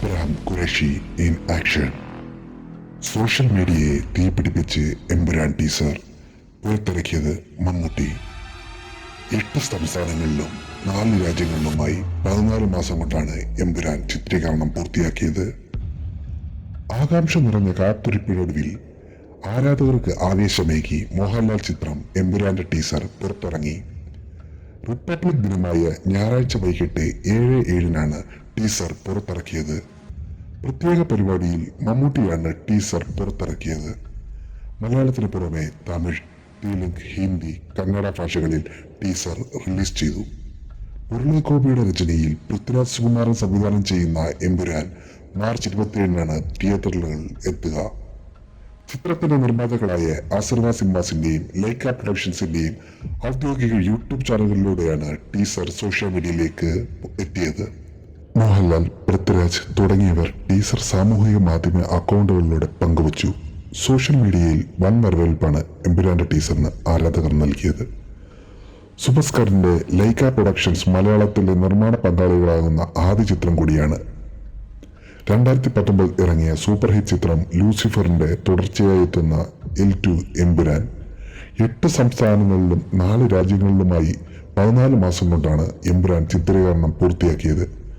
Abraham Qureshi in action social മീഡിയയെ തീപിടിപ്പിച്ച് Empuraan teaser പുറത്തിറക്കിയത് മമ്മൂട്ടി. എട്ട് സംസ്ഥാനങ്ങളിലും നാല് രാജ്യങ്ങളിലുമായി പതിനാല് മാസം കൊണ്ടാണ് എമ്പുരാൻ ചിത്രീകരണം പൂർത്തിയാക്കിയത്. ആകാംക്ഷ നിറഞ്ഞ കാത്തിരിപ്പിനൊടുവിൽ ആരാധകർക്ക് ആവേശമേകി മോഹൻലാൽ ചിത്രം എമ്പുരാന്റെ ടീസർ പുറത്തിറങ്ങി. റിപ്പബ്ലിക് ദിനമായ ഞായറാഴ്ച വൈകിട്ട് ഏഴ് ഏഴിനാണ് ടീസർ പുറത്തിറക്കിയത്. പ്രത്യേക പരിപാടിയിൽ മമ്മൂട്ടിയാണ് ടീസർ പുറത്തിറക്കിയത്. മലയാളത്തിന് പുറമെ തമിഴ് തെലുങ്ക് ഹിന്ദി കന്നഡ ഭാഷകളിൽ ടീസർ റിലീസ് ചെയ്തു. മുരളീഗോപിയുടെ രചനയിൽ പൃഥ്വിരാജ് സുകുമാരൻ സംവിധാനം ചെയ്യുന്ന എമ്പുരാൻ മാർച്ച് ഇരുപത്തിയേഴിനാണ് തിയേറ്ററുകളിൽ എത്തുക. ചിത്രത്തിന്റെ നിർമ്മാതാക്കളായ ആസർവ സിംബാസിന്റെയും ലൈക്ക പ്രൊഡക്ഷൻസിന്റെയും ഔദ്യോഗിക യൂട്യൂബ് ചാനലുകളിലൂടെയാണ് ടീസർ സോഷ്യൽ മീഡിയയിലേക്ക് എത്തിയത്. മോഹൻലാൽ പൃഥ്വിരാജ് തുടങ്ങിയവർ ടീസർ സാമൂഹിക മാധ്യമ അക്കൗണ്ടുകളിലൂടെ പങ്കുവച്ചു. സോഷ്യൽ മീഡിയയിൽ വൻ വരവേൽപ്പാണ് എമ്പുരാന്റെ ടീസറിന് ആരാധകർ നൽകിയത്. സുഭസ്കറിന്റെ ലൈക്ക പ്രൊഡക്ഷൻസ് മലയാളത്തിലെ നിർമ്മാണ പങ്കാളികളാകുന്ന ആദ്യ ചിത്രം കൂടിയാണ്. രണ്ടായിരത്തി പത്തൊമ്പത് ഇറങ്ങിയ സൂപ്പർ ഹിറ്റ് ചിത്രം ലൂസിഫറിന്റെ തുടർച്ചയായി എത്തുന്ന എൽ ടു എമ്പുരാൻ എട്ട് സംസ്ഥാനങ്ങളിലും നാല് രാജ്യങ്ങളിലുമായി പതിനാല് മാസം കൊണ്ടാണ് എമ്പുരാൻ ചിത്രീകരണം പൂർത്തിയാക്കിയത്.